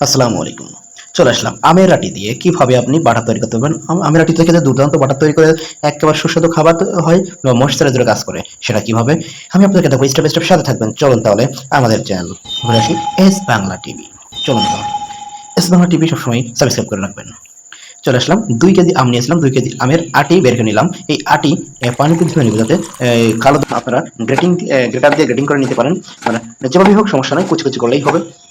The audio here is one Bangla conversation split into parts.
আসসালামু আলাইকুম। চলে আসলাম আমের আটি দিয়ে। কীভাবে আপনি বাটার তৈরি করতে পারবেন? আম- আমের আটি থেকে যে দুর্দান্ত বাটার তৈরি করে একেবারে সুস্বাদু খাবার হয় বা ময়শ্চারাইজার কাজ করে, সেটা কীভাবে? আমি আপনাদেরকে দেখব স্টেপ স্টেপ সাথে থাকবেন। চলুন তাহলে আমাদের চ্যানেল ঘুরে আসি এস বাংলা টিভি চলুন তাহলে এস বাংলা টিভি সবসময় সাবস্ক্রাইব করে রাখবেন। চলে আসলাম, দুই কেজি আম নিয়েছিলাম, দুই কেজি আমের আটি বের করে নিলাম। এই আটি পানিতে ধুয়ে নিব যাতে কালো আপনারা গ্রেটিং গ্রেটার দিয়ে গ্রেটিং করে নিতে পারেন। মানে যেভাবেই হোক, সমস্যা নয় কুচি কুচি করলেই হবে।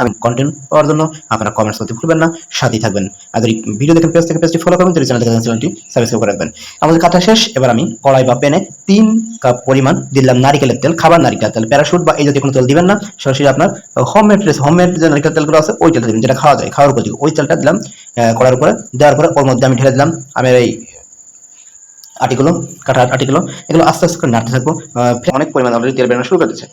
আমি কন্টেন্ট পাওয়ার জন্য আপনারা কমেন্টস করতে ভুলবেন না, সাথেই থাকবেন। আর যদি ভিডিও দেখেন পেজ থেকে পেজটি ফলো করবেন যদি চ্যানেল দেখেন চ্যানেলটি সাবস্ক্রাইব করে রাখবেন। আমাদের কাটা শেষ, এবার আমি কড়াই বা প্যানে তিন কাপ পরিমাণ দিলাম নারিকেলের তেল, খাবার নারিকেল তেল প্যারাশুট বা এই জাতীয় কোনো তেল দিবেন না, সরাসরি আপনার হোমমেড হোমমেড যে নারিকেল তেলগুলো আছে, ওই তেলটা দিবেন, যেটা খাওয়া যায়, খাওয়ার উপযোগী। ওই তেলটা দিলাম কড়ার উপরে, দেওয়ার পরে ওর মধ্যে আমি ঢেলে দিলাম আমি এই আটিগুলো কাটা আটিগুলো, এগুলো আস্তে আস্তে করে নাড়তে থাকব। অনেক পরিমাণ অলরেডি তেল বেরোনো শুরু করে দিচ্ছে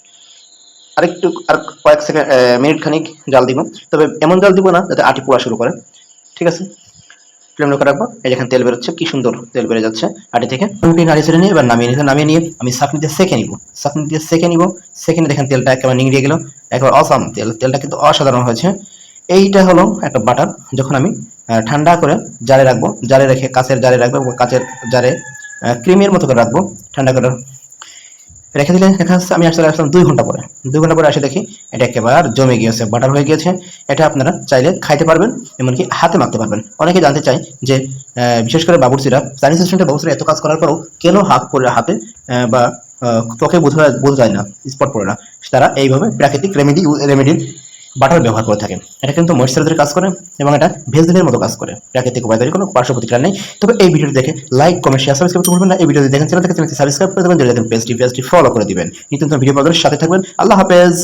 আরেকটু, আর কয়েক সেকেন্ড মিনিট খানিক জাল দিব। তবে এমন জাল দিব না যাতে আটি পোড়া শুরু করে। ঠিক আছে? ফ্লেম লোকে রাখব। এই যেখানে তেল বেরোচ্ছে, কি সুন্দর তেল বেড়ে যাচ্ছে। আটি থেকে রুটি নাড়ি ছেড়ে নিয়ে, এবার নামিয়ে নিতে, নামিয়ে নিয়ে আমি দিয়ে সেকে নিব। চাকনি দিয়ে সেকে নিব। সেকেন্ডে দেখেন তেলটা একেবারে নিংড়িয়ে গেল। একেবারে অসাম তেল। তেলটা কিন্তু অসাধারণ হয়েছে। এইটা হলো একটা বাটার, যখন আমি ঠান্ডা করে জারে রাখব, জারে রেখে কাছের জারে রাখব, বা কাচের জারে ক্রিমের মতো করে রাখব, ঠান্ডা করে রেখে দিলে দেখা যাচ্ছে আমি আসলে আসলাম দুই ঘণ্টা পরে। দুই ঘণ্টা পরে আসে দেখি, এটা একেবারে জমে গিয়েছে বাটার হয়ে গিয়েছে। এটা আপনারা চাইলে খাইতে পারবেন, এমনকি হাতে মাখতে পারবেন। অনেকে জানতে চাই যে বিশেষ করে বাবুর্চিরা, চাইনিজ রেস্টুরেন্টে বাবুর্চিরা এত কাজ করার পরেও কেন হাত পরে হাতে বা ত্বকে বোঝা বোঝা যায় না স্পট পড়ে না। তারা এইভাবে প্রাকৃতিক রেমেডি রেমেডির বাটার ব্যবহার করে থাকে এটা কিন্তু ময়েশ্চারাইজারের কাজ করে এবং এটা ভেজলিনের মতো কাজ করে। প্রাকৃতিক উপাদানের কোনো পার্শ্ব প্রতিক্রিয়া নেই। তবে এই ভিডিওটি দেখে লাইক কমেন্ট শেয়ার সাবস্ক্রাইব করতে ভুলবেন না। এই ভিডিওটি দেখেন চ্যানেল থেকে চ্যানেলটি সাবস্ক্রাইব করে দেবেন। যদি পেজটি পেজটি ফলো করে দিবেন। নিত্য ভিডিও পাওয়ার সাথে থাকবেন। আল্লাহ হাফেজ।